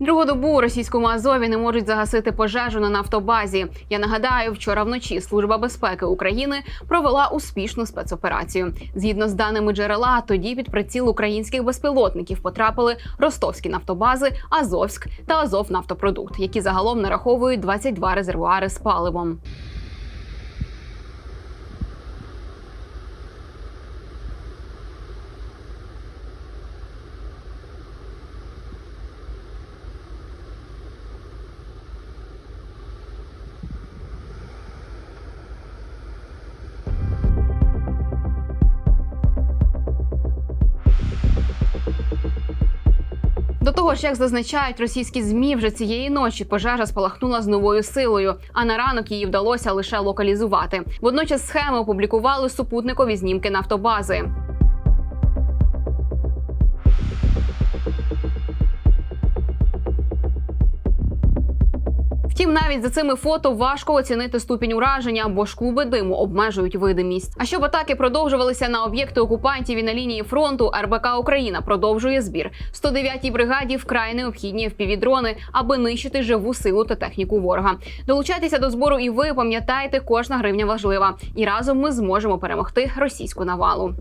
Другу добу у російському Азові не можуть загасити пожежу на нафтобазі. Я нагадаю, вчора вночі Служба безпеки України провела успішну спецоперацію. Згідно з даними джерела, тоді під приціл українських безпілотників потрапили ростовські нафтобази, Азовськ та Азовнафтопродукт, які загалом нараховують 22 резервуари з паливом. До того ж, як зазначають російські змі, вже цієї ночі пожежа спалахнула з новою силою, а на ранок її вдалося лише локалізувати. Водночас схеми опублікували супутникові знімки нафтобази. Втім, навіть за цими фото важко оцінити ступінь ураження, бо ж клуби диму обмежують видимість. А щоб атаки продовжувалися на об'єкти окупантів і на лінії фронту, РБК Україна продовжує збір. 109-й бригаді вкрай необхідні впівдрони, аби нищити живу силу та техніку ворога. Долучайтеся до збору, і ви пам'ятайте, кожна гривня важлива. І разом ми зможемо перемогти російську навалу.